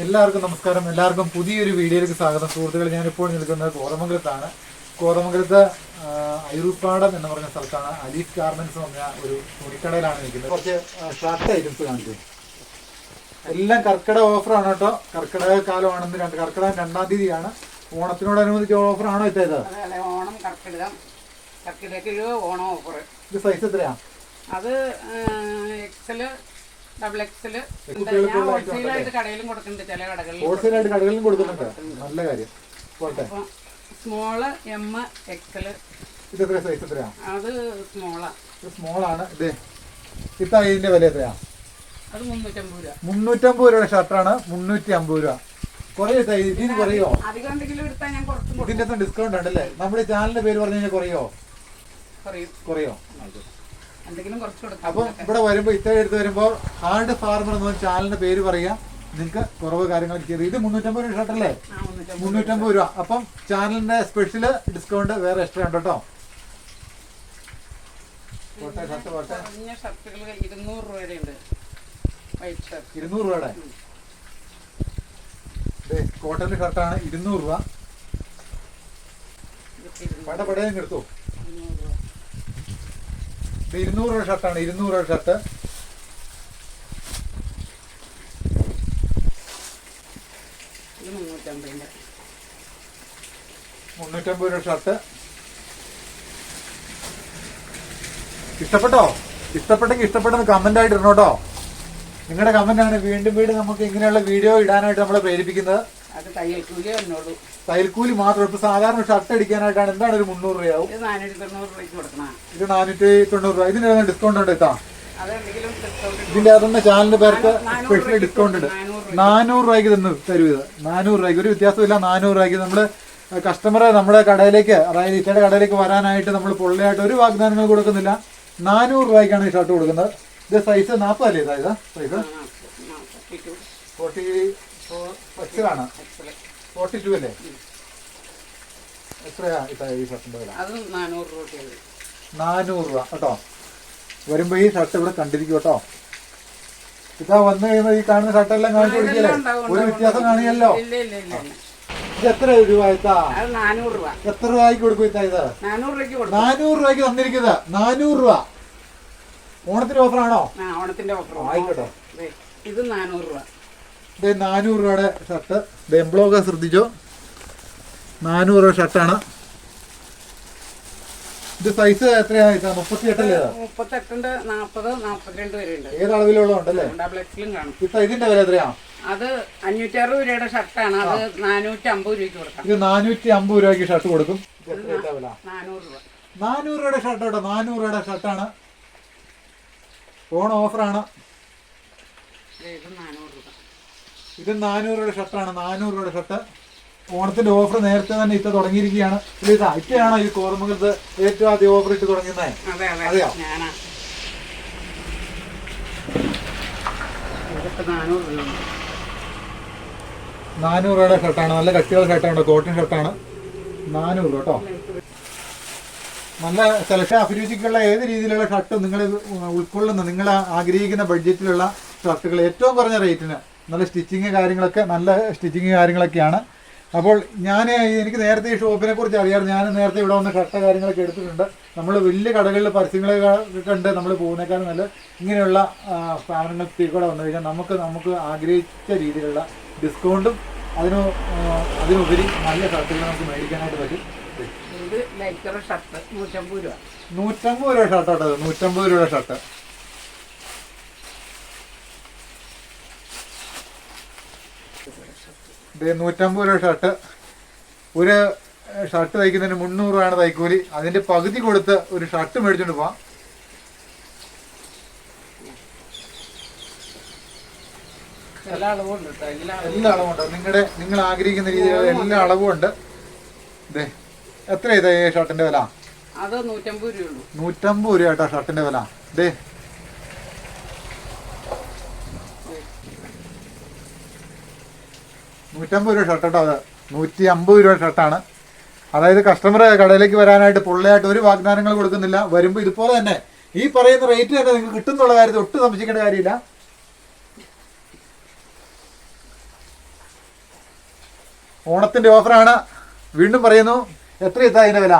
എല്ലാവർക്കും നമസ്കാരം. എല്ലാവർക്കും പുതിയൊരു വീഡിയോയിലേക്ക് സ്വാഗതം. സുഹൃത്തുക്കൾ ഞാനിപ്പോൾ നിൽക്കുന്നത് കോതമംഗലത്താണ്. കോതമംഗലത്ത് അയൂർപ്പാടം എന്ന് പറഞ്ഞ സ്ഥലത്താണ് അലീഫ് ഗാർമെന്റ്സ് എന്ന് പറഞ്ഞ ഒരു തുണിക്കടയിലാണ് നിൽക്കുന്നത്. കുറച്ച് ഷർട്ട് ഐറ്റംസ് കാണിച്ചു. എല്ലാം കർക്കിടക ഓഫറാണ് കേട്ടോ. കർക്കിടക കാലമാണെന്ന് രണ്ട് കർക്കിടകം രണ്ടാം തീയതിയാണ്. ഓണത്തിനോടനുബന്ധിച്ച് ഓഫറാണോ ഇത്തേത് ഓണം കർക്കിടകം. കർക്കിടക ഓണം ഓഫർ ഇത് സൈസ് എത്രയാ? അത് എക്സൽ ഡബിൾ ഞാൻ ഹോൾസെയിലായിട്ട് കടയിലും കൊടുക്കുന്നുണ്ട് ചില കടകളിൽ. ഹോൾസെയിലായിട്ട് കടകളിലും കൊടുക്കുന്നുണ്ട്. നല്ല കാര്യം. പോട്ടെ. സ്മോൾ എം എക്സൽ ഇത് എത്ര സൈസ് എത്രയാ? അത് സ്മോളാ ഇത് ഇത് ഇത്ത ഇതിന്റെ വില എത്രയാ? അത് മുന്നൂറ്റമ്പത് രൂപ. മുന്നൂറ്റമ്പത് രൂപയുടെ ഷർട്ടാണ് മുന്നൂറ്റി അമ്പത് രൂപ. കുറയോ ഇതിന് കുറയോ? അധികം എന്തെങ്കിലും എടുത്താൽ ഞാൻ കുറച്ച് ഇതിന്റെ ഡിസ്കൗണ്ട് ഉണ്ടല്ലേ? നമ്മുടെ ചാനലിന്റെ പേര് പറഞ്ഞു കഴിഞ്ഞാൽ കുറയോ? കുറയോ. അപ്പം ഇവിടെ വരുമ്പോ ഇത്ര എടുത്ത് വരുമ്പോൾ ഹാർഡ് ഫാർമർ എന്ന് ചാനലിന്റെ പേര് പറയാം. നിങ്ങൾക്ക് കുറവ് കാര്യങ്ങൾ ചെയ്ത് ഇത് മുന്നൂറ്റമ്പത് രൂപ ഷർട്ടല്ലേ? മുന്നൂറ്റമ്പത് രൂപ. അപ്പം ചാനലിന്റെ സ്പെഷ്യൽ ഡിസ്കൗണ്ട് വേറെ എക്സ്ട്രാ ഉണ്ട് കേട്ടോ. ഇരുന്നൂറ് രൂപയുടെ ഇരുന്നൂറ് രൂപയുടെ. കോട്ടന്റെ ഷർട്ടാണ് ഇരുന്നൂറ് രൂപ. പട പടയും എടുത്തു. ഇത് ഇരുന്നൂറ് രൂപ ഷർട്ടാണ് ഇരുന്നൂറ് രൂപ ഷർട്ട്. മുന്നൂറ്റമ്പത് രൂപ ഷർട്ട്. ഇഷ്ടപ്പെട്ടോ? ഇഷ്ടപ്പെട്ടെങ്കിൽ ഇഷ്ടപ്പെട്ടെന്ന് കമന്റ് ആയിട്ട് ഇടണം കേട്ടോ. നിങ്ങളുടെ കമന്റ് ആണ്. വീണ്ടും വീണ്ടും നമുക്ക് ഇങ്ങനെയുള്ള വീഡിയോ ഇടാനായിട്ട് നമ്മളെ പ്രേരിപ്പിക്കുന്നത്. അത് തയ്യൽ വന്നോളൂ. തയ്യൽക്കൂലി മാത്രം. ഇപ്പൊ സാധാരണ ഷർട്ട് അടിക്കാനായിട്ടാണ് എന്താണ് ഒരു മുന്നൂറ് രൂപയാവും? ഇത് നാനൂറ്റി തൊണ്ണൂറ് രൂപ. ഇതിന് ഏതാണ്ട് ഡിസ്കൗണ്ട് ഉണ്ട് എത്താ ഇതിന്റെ അതുകൊണ്ട് ചാനലിന്റെ പേർക്ക് സ്പെഷ്യൽ ഡിസ്കൗണ്ട് ഉണ്ട്. നാനൂറ് രൂപ നാനൂറ് രൂപയ്ക്ക് തന്നു തരും ഇത്. നാനൂറ് രൂപയ്ക്ക്. ഒരു വ്യത്യാസമില്ല നാനൂറ് രൂപയ്ക്ക് നമ്മൾ കസ്റ്റമറെ നമ്മുടെ കടയിലേക്ക് അതായത് ഇച്ചയുടെ കടയിലേക്ക് വരാനായിട്ട് നമ്മൾ പൊള്ളിയായിട്ട് ഒരു വാഗ്ദാനങ്ങൾ കൊടുക്കുന്നില്ല. നാനൂറ് രൂപയ്ക്കാണ് ഈ ഷർട്ട് കൊടുക്കുന്നത്. ഇത് സൈസ് നാൽപ്പതല്ലേ ഇതായത് സൈസ് ഫോർട്ടി ഫോർ എക്സലാണ് ഫോർട്ടി ടു അല്ലേ? എത്രയാ ഇതാ ഈ ഷർട്ടിന്റെ വില? അത് നാനൂറ് രൂപ കേട്ടോ. വരുമ്പോ ഈ ഷർട്ട് ഇവിടെ കണ്ടിരിക്കും കേട്ടോ. ഇതാ വന്നു കഴിയുമ്പോ ഈ കാണുന്ന ഷർട്ടെല്ലാം കാണിച്ചു കൊടുക്കില്ലേ? ഒരു വ്യത്യാസം കാണിയല്ലോ. ഇത് എത്ര രൂപ നാനൂറ് രൂപ. എത്ര രൂപയ്ക്ക് കൊടുക്കും ഇത്താ ഇത്? നാനൂറ് രൂപയ്ക്ക് നാനൂറ് രൂപയ്ക്ക് തന്നിരിക്കുന്നത് നാനൂറ് രൂപ. ഓണത്തിന്റെ ഓഫറാണോ? ഓണത്തിന്റെ ഓഫർ ആയിക്കോട്ടെ. ഇത് നാനൂറ് രൂപ. ഇത് നാനൂറ് രൂപയുടെ ഷർട്ട്. ഇത് എംബ്ലോഗ് ശ്രദ്ധിച്ചോ? നാനൂറ് രൂപ ഷർട്ടാണ്. ഇത് സൈസ് എത്രയാണ്? ഇതാ മുപ്പത്തി എട്ടല്ലേ ഇത് മുപ്പത്തെട്ടുണ്ട് നാപ്പത് നാപ്പത്തിരണ്ട് വരെ ഉണ്ട് ഏത് അളവിലുള്ള ഉണ്ടല്ലേ ഡബിൾ എക്സിലും കാണും. ഇത്ത ഇതിന്റെ വില എത്രയാണ് അത് അഞ്ഞൂറ്ററുപത് രൂപയുടെ ഷർട്ടാണ്. അത് നാനൂറ്റി അമ്പത് രൂപയ്ക്ക് കൊടുക്കാം. ഇത് നാനൂറ്റി അമ്പത് രൂപയ്ക്ക് ഷർട്ട് കൊടുക്കും. നാനൂറ് രൂപ. നാനൂറ് രൂപയുടെ ഷർട്ട് കേട്ടോ. നാനൂറ് രൂപയുടെ ഷർട്ടാണ്. ഓണം ഓഫറാണ്. ഇത് നാനൂറ് ഇത് നാനൂറ് രൂപയുടെ ഷർട്ടാണ്. നാനൂറ് രൂപയുടെ ഷർട്ട്. ഓണത്തിന്റെ ഓഫർ നേരത്തെ തന്നെ ഇത്ത തുടങ്ങിയിരിക്കുകയാണ്. ഇത് ഇത് ഇറ്റയാണോ ഈ കോർമംഗലത്ത് ഏറ്റവും ആദ്യം ഓഫർ ഇട്ട് തുടങ്ങുന്നത് അതെ അതെ. അതെയോ? നാനൂറ് രൂപയുടെ ഷർട്ടാണ്. നല്ല കട്ടിയുള്ള ഷർട്ടാണ്. കോട്ടൺ ഷർട്ടാണ്. നാനൂറ് രൂപ കേട്ടോ. നല്ല സെലക്ഷൻ അഭിരുചിക്കുള്ള ഏത് രീതിയിലുള്ള ഷർട്ട് നിങ്ങൾ ഉൾക്കൊള്ളുന്ന നിങ്ങൾ ആഗ്രഹിക്കുന്ന ബഡ്ജറ്റിലുള്ള ഷർട്ടുകൾ ഏറ്റവും കുറഞ്ഞ റേറ്റിന് നല്ല സ്റ്റിച്ചിങ് കാര്യങ്ങളൊക്കെ നല്ല സ്റ്റിച്ചിങ് കാര്യങ്ങളൊക്കെയാണ്. അപ്പോൾ ഞാൻ എനിക്ക് നേരത്തെ ഈ ഷോപ്പിനെ കുറിച്ച് അറിയാം. ഞാൻ നേരത്തെ ഇവിടെ വന്ന് ഷർട്ട് കാര്യങ്ങളൊക്കെ എടുത്തിട്ടുണ്ട്. നമ്മൾ വലിയ കടകളിൽ പരസ്യങ്ങളെ കണ്ട് നമ്മൾ പോകുന്നേക്കാളും നല്ല ഇങ്ങനെയുള്ള സാധനങ്ങൾ കൂടെ വന്നു കഴിഞ്ഞാൽ നമുക്ക് നമുക്ക് ആഗ്രഹിച്ച രീതിയിലുള്ള ഡിസ്കൗണ്ടും അതിന് അതിനുപരി നല്ല ഷർട്ടുകൾ നമുക്ക് മേടിക്കാനായിട്ട് പറ്റും. ഇത് ലൈറ്റർ ഷർട്ട് നൂറ്റമ്പത് രൂപ. നൂറ്റമ്പത് രൂപ കേട്ടോ നൂറ്റമ്പത് രൂപയുടെ ഷർട്ട് ഇത് നൂറ്റമ്പത് രൂപ ഷർട്ട്. ഒരു ഷർട്ട് തയ്ക്കുന്നതിന് മുന്നൂറ് രൂപയാണ് തയ്ക്കൂലി അതിന്റെ പകുതി കൊടുത്ത് ഒരു ഷർട്ട് മേടിച്ചോണ്ട് പോവാം. എല്ലാ അളവുണ്ട് നിങ്ങളുടെ നിങ്ങൾ ആഗ്രഹിക്കുന്ന രീതിയിലുള്ള എല്ലാ അളവും ഉണ്ട്. ഇതേ എത്ര ഇതാ ഈ ഷർട്ടിന്റെ വില? നൂറ്റമ്പത് രൂപ കേട്ടോ ഷർട്ടിന്റെ വില. ഇതേ നൂറ്റമ്പത് രൂപ ഷർട്ട് കേട്ടോ അത് നൂറ്റി അമ്പത് രൂപ ഷർട്ടാണ് അതായത് കസ്റ്റമർ കടയിലേക്ക് വരാനായിട്ട് പുള്ളിയായിട്ട് ഒരു വാഗ്ദാനങ്ങൾ കൊടുക്കുന്നില്ല. വരുമ്പോൾ ഇതുപോലെ തന്നെ ഈ പറയുന്ന റേറ്റ് തന്നെ നിങ്ങൾക്ക് കിട്ടുന്നുള്ള കാര്യത്തിൽ ഒട്ടും സംശയിക്കേണ്ട കാര്യമില്ല. ഓണത്തിന്റെ ഓഫറാണ് വീണ്ടും പറയുന്നു എത്ര എത്താ അതിന്റെ വില?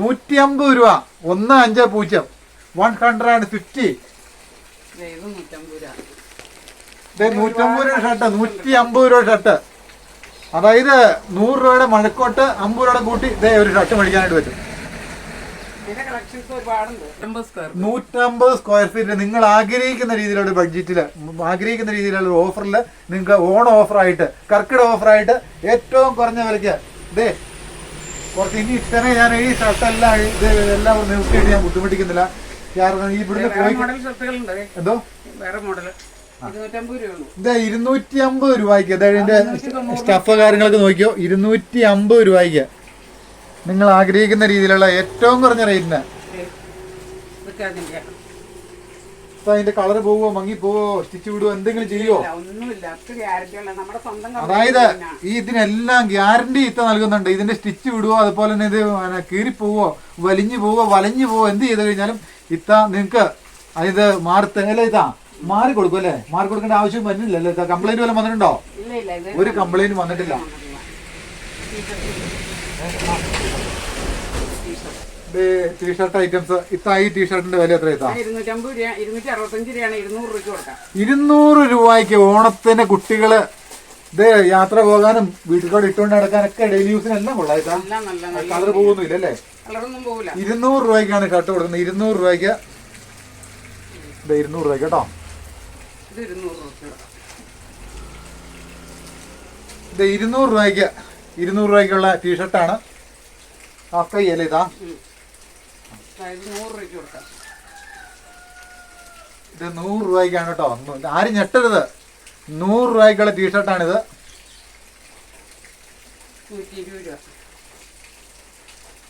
നൂറ്റി അമ്പത് രൂപ. ഒന്ന് അഞ്ച് പൂജ്യം. വൺ ഹൺഡ്രഡ് ആൻഡ് ഫിഫ്റ്റി നൂറ്റമ്പത് രൂപ ഷർട്ട് നൂറ്റി അമ്പത് രൂപ ഷർട്ട് അതായത് നൂറ് രൂപയുടെ മഴക്കോട്ട് അമ്പത് രൂപയുടെ കൂട്ടി ഇതേ ഒരു ഷർട്ട് മേടിക്കാനായിട്ട് പറ്റും. നൂറ്റമ്പത് സ്ക്വയർ നൂറ്റമ്പത് സ്ക്വയർ ഫീറ്റ് നിങ്ങൾ ആഗ്രഹിക്കുന്ന രീതിയിലുള്ള ബഡ്ജറ്റിൽ ആഗ്രഹിക്കുന്ന രീതിയിലുള്ള ഓഫറിൽ നിങ്ങൾക്ക് ഓൺ ഓഫറായിട്ട് കർക്കിട ഓഫറായിട്ട് ഏറ്റവും കുറഞ്ഞ വിലയ്ക്ക് ഇതേ കുറച്ച് ഇനി ഇത്തരം ഞാൻ ഈ ഷർട്ടെല്ലാം ഇത് എല്ലാം നിർത്തിയിട്ട് ഞാൻ ബുദ്ധിമുട്ടിക്കുന്നില്ല. കാരണം ഈ ഇവിടുന്ന് പോയി എന്തോ? വേറെ മോഡൽ ഇത് ഇരുന്നൂറ്റി അമ്പത് രൂപയ്ക്ക്. അതായതിന്റെ ഇതിന്റെ സ്റ്റഫ് കാര്യങ്ങളൊക്കെ നോക്കിയോ? ഇരുന്നൂറ്റി അമ്പത് രൂപയ്ക്ക്. നിങ്ങൾ ആഗ്രഹിക്കുന്ന രീതിയിലുള്ള ഏറ്റവും കുറഞ്ഞ റേറ്റിന്. അതിന്റെ. കളർ പോവോ മങ്ങി പോവോ സ്റ്റിച്ച് വിടുവോ എന്തെങ്കിലും ചെയ്യുവോ അതായത് ഈ ഇതിനെല്ലാം ഗ്യാരണ്ടി ഇത്ത നൽകുന്നുണ്ട്. ഇതിന്റെ സ്റ്റിച്ച് വിടുവോ അതുപോലെ തന്നെ ഇത് കീറി പോവോ വലിഞ്ഞു പോവോ വലഞ്ഞു പോവോ എന്ത് ചെയ്ത് കഴിഞ്ഞാലും ഇത്ത നിങ്ങക്ക് ഇത് മാറി അല്ലേ ഇതാ. മാറി കൊടുക്കും അല്ലേ? മാറി കൊടുക്കേണ്ട ആവശ്യം വരുന്നില്ലല്ലോ. കംപ്ലൈന്റ് വല്ലതും വന്നിട്ടുണ്ടോ? ഒരു കംപ്ലൈന്റ് വന്നിട്ടില്ല. ടീഷർട്ട് ഐറ്റംസ് ഇത്ത ഈ ടീഷർട്ടിന്റെ വില എത്ര ഇരുന്നൂറ് രൂപയ്ക്ക് ഓണത്തിന് കുട്ടികൾ ഇത് യാത്ര പോകാനും വീട്ടിലോട് ഇട്ടുകൊണ്ട് നടക്കാനൊക്കെ ഡെയിലി യൂസിനെല്ലാം കൊള്ളാം ഇത്താ. എല്ലാം നല്ല കളർ പോകുന്നില്ല അല്ലേ? ഇരുന്നൂറ് രൂപയ്ക്കാണ് ഷർട്ട് കൊടുക്കുന്നത്. ഇരുന്നൂറ് രൂപയ്ക്ക് ഇരുന്നൂറ് രൂപയ്ക്ക് കേട്ടോ. ഇത് ഇരുന്നൂറ് രൂപയ്ക്ക് ഇത് ഇരുന്നൂറ് രൂപയ്ക്ക് ഇരുന്നൂറ് രൂപയ്ക്കുള്ള ടീഷർട്ടാണ് ഹാഫ് കൈ അല്ലേ ഇതാ. അതായത് നൂറ് രൂപയ്ക്ക് കൊടുക്കാം. ഇത് നൂറ് രൂപയ്ക്കാണ് കേട്ടോ ആരും ഞെട്ടരുത്. നൂറ് രൂപയ്ക്കുള്ള ടീഷർട്ടാണിത്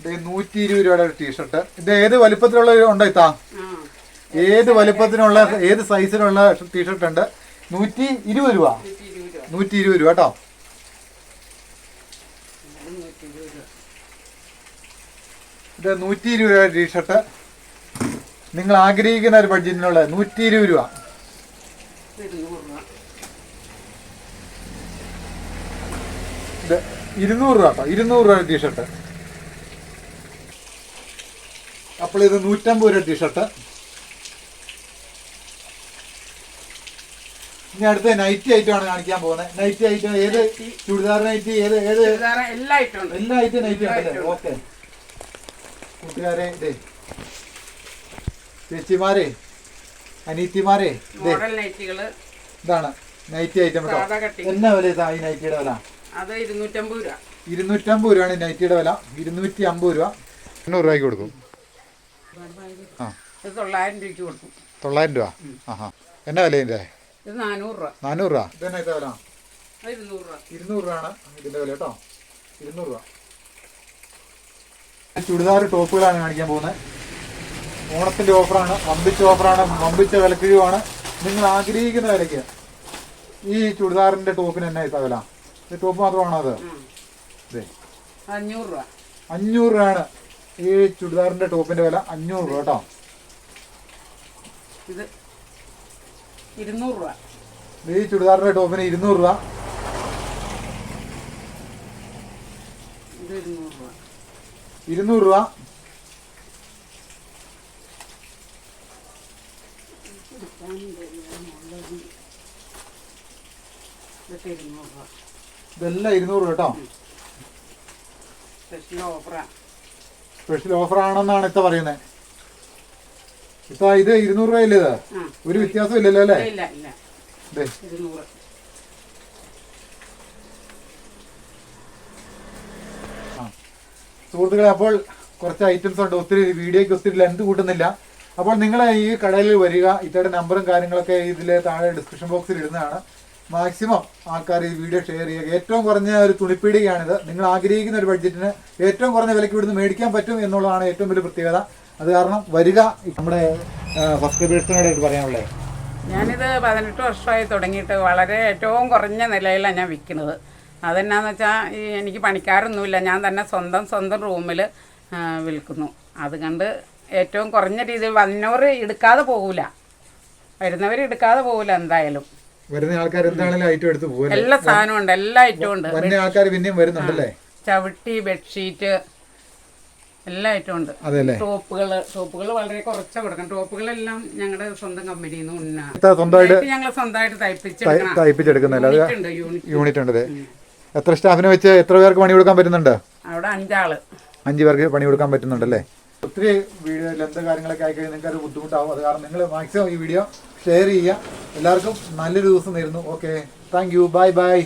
ഇത് നൂറ്റി ഇരുപത് രൂപയുടെ ടീഷർട്ട് ഇത് ഏത് വലിപ്പത്തിലുള്ള ഉണ്ടോ ഇത്താ? ഏത് വലിപ്പത്തിനുള്ള ഏത് സൈസിലുള്ള ടീഷർട്ട് ഉണ്ട്? നൂറ്റി ഇരുപത് രൂപ. നൂറ്റി ഇരുപത് രൂപ കേട്ടോ? ഇത് നൂറ്റി ഇരുപത് രൂപ ടീഷർട്ട് നിങ്ങൾ ആഗ്രഹിക്കുന്ന ഒരു ബഡ്ജറ്റിനുള്ള നൂറ്റി ഇരുപത് രൂപ. ഇത് ഇരുന്നൂറ് രൂപ കേട്ടോ? ഇരുന്നൂറ് രൂപ ടീഷർട്ട് അപ്പോൾ ഇത് നൂറ്റമ്പത് രൂപ ടീഷർട്ട് ഇനി അടുത്ത നൈറ്റി ഐറ്റം ആണ് കാണിക്കാൻ പോകുന്നത് നൈറ്റി ഐറ്റം ഏത് ചുരിദാർ നൈറ്റി ഏത് ഏത്? എല്ലാ ഐറ്റം ഉണ്ട്. എല്ലാ ഐറ്റം നൈറ്റി ഉണ്ടല്ലേ? ഓക്കെ കൂട്ടുകാരെ ഇതേ ചേച്ചിമാരെ അനീത്തിമാരെ ഇതാണ് നൈറ്റി ഐറ്റം കേട്ടോ എന്നാ വില ഇതാ ഈ നൈറ്റിയുടെ വില? അത് ഇരുന്നൂറ്റമ്പത് രൂപ. ഇരുന്നൂറ്റമ്പത് രൂപയാണ് ഈ നൈറ്റിയുടെ വില. ഇരുന്നൂറ്റി അമ്പത് രൂപ. എണ്ണൂറ് രൂപയ്ക്ക് കൊടുക്കും. തൊള്ളായിരം രൂപയ്ക്ക് കൊടുക്കും. തൊള്ളായിരം രൂപ? ആ എന്നാ വില ഇതിന്റെ ഇത് നാനൂറ് രൂപ. നാനൂറ് രൂപ? ഇതെന്നാ ഇത്ത വില? ഇരുന്നൂറ് രൂപ. ഇരുന്നൂറ് രൂപയാണ് ഇതിന്റെ വില കേട്ടോ. ഇരുന്നൂറ് രൂപ. ചുടിദാർ ടോപ്പുകളാണ് കാണിക്കാൻ പോകുന്നത്. ഓണത്തിന്റെ ഓഫറാണ് വമ്പിച്ച ഓഫറാണ് വമ്പിച്ച വിലക്കിഴിവാണ്. നിങ്ങൾ ആഗ്രഹിക്കുന്ന വിലയ്ക്ക് ഈ ചുടിദാറിന്റെ ടോപ്പിന് എന്നാ ഇത്ത വില? ഇത് ടോപ്പ് മാത്രമാണോ അത്? അഞ്ഞൂറ് രൂപ. അഞ്ഞൂറ് രൂപയാണ് ഈ ചുടിദാറിന്റെ ടോപ്പിന്റെ വില. അഞ്ഞൂറ് രൂപ കേട്ടോ. ഇത് ഇരുന്നൂറ് രൂപ. ഈ ചുരിദാറിന്റെ ടോപ്പിന് ഇരുന്നൂറ് രൂപ. ഇത് ഇരുന്നൂറ് രൂപ. ഇരുന്നൂറ് രൂപ. ഇതൊക്കെ ഇരുന്നൂറ് രൂപ. ഇതെല്ലാം ഇരുന്നൂറ് രൂപ കേട്ടോ. സ്പെഷ്യൽ ഓഫറാണെന്നാണ് സ്പെഷ്യൽ ഓഫർ ആണെന്നാണ് ഇത്ത പറയുന്നത്. ഇത്ത ഇത് ഇരുന്നൂറ് രൂപ ഇല്ലേ ഒരു വ്യത്യാസം ഇല്ലല്ലോ അല്ലേ സുഹൃത്തുക്കളെ അപ്പോൾ കുറച്ച് ഐറ്റംസ് ഉണ്ട്. ഒത്തിരി വീഡിയോയ്ക്ക് ഒത്തിരി ലെന്ത് കൂട്ടുന്നില്ല. അപ്പോൾ നിങ്ങൾ ഈ കടയിൽ വരിക ഇത്തരം നമ്പറും കാര്യങ്ങളൊക്കെ ഇതിൽ താഴെ ഡിസ്ക്രിപ്ഷൻ ബോക്സിൽ ഇടുന്നതാണ്. മാക്സിമം ആൾക്കാർ ഈ വീഡിയോ ഷെയർ ചെയ്യുക. ഏറ്റവും കുറഞ്ഞ ഒരു തുണിപ്പീടികയാണിത്. നിങ്ങൾ ആഗ്രഹിക്കുന്ന ഒരു ബഡ്ജറ്റിന് ഏറ്റവും കുറഞ്ഞ വിലയ്ക്ക് ഇവിടുന്ന് മേടിക്കാൻ പറ്റും എന്നുള്ളതാണ് ഏറ്റവും വലിയ പ്രത്യേകത. അത് കാരണം വരിക നമ്മുടെ സബ്സ്ക്രൈബേഴ്സിനോടായിട്ട് പറയാനുള്ളത് ഞാനിത് പതിനെട്ട് വർഷമായി തുടങ്ങിയിട്ട് വളരെ ഏറ്റവും കുറഞ്ഞ നിലയിലാണ് ഞാൻ വിൽക്കുന്നത്. അതെന്നാന്ന് വെച്ചാൽ ഈ എനിക്ക് പണിക്കാരൊന്നുമില്ല. ഞാൻ തന്നെ സ്വന്തം സ്വന്തം റൂമിൽ വിൽക്കുന്നു. അത് കണ്ട് ഏറ്റവും കുറഞ്ഞ രീതിയിൽ വന്നവർ എടുക്കാതെ പോകില്ല വരുന്നവർ എടുക്കാതെ പോകില്ല എന്തായാലും. വരുന്ന ആൾക്കാർ എന്താണെങ്കിലും ഐറ്റം എടുത്ത് പോകും എല്ലാ സാധനവും ഉണ്ട് എല്ലാ ഐറ്റവും ഉണ്ട്. ആൾക്കാർ പിന്നെയും വരുന്നുണ്ടല്ലേ? ചവിട്ടി ബെഡ്ഷീറ്റ് എല്ലാ ഐറ്റം ഉണ്ട്. ടോപ്പുകൾ ടോപ്പുകൾ വളരെ കുറച്ചാണ് കൊടുക്കണം. ടോപ്പുകളെല്ലാം ഞങ്ങളുടെ സ്വന്തം കമ്പനിയിൽ നിന്ന് ഉണ്ണ സ്വന്തമായിട്ട് ഞങ്ങൾ സ്വന്തമായിട്ട് തയ്പ്പിച്ചെടുക്കുന്നുണ്ട് തയ്പ്പിച്ചെടുക്കുന്നില്ല? യൂണിറ്റ് ഉണ്ട് എത്ര സ്റ്റാഫിനെ വെച്ച് എത്ര പേർക്ക് പണി കൊടുക്കാൻ പറ്റുന്നുണ്ട്? അവിടെ അഞ്ചാൾ. അഞ്ചു പേർക്ക് പണി കൊടുക്കാൻ പറ്റുന്നുണ്ടല്ലേ? ഒത്തിരി വീഡിയോ ലെന്ത് കാര്യങ്ങളൊക്കെ ആയി കഴിഞ്ഞാൽ നിങ്ങൾക്ക് അത് ബുദ്ധിമുട്ടാവും. അത് കാരണം നിങ്ങൾ മാക്സിമം ഈ വീഡിയോ ഷെയർ ചെയ്യുക. എല്ലാവർക്കും നല്ലൊരു ദിവസം നേരുന്നു okay thank you bye bye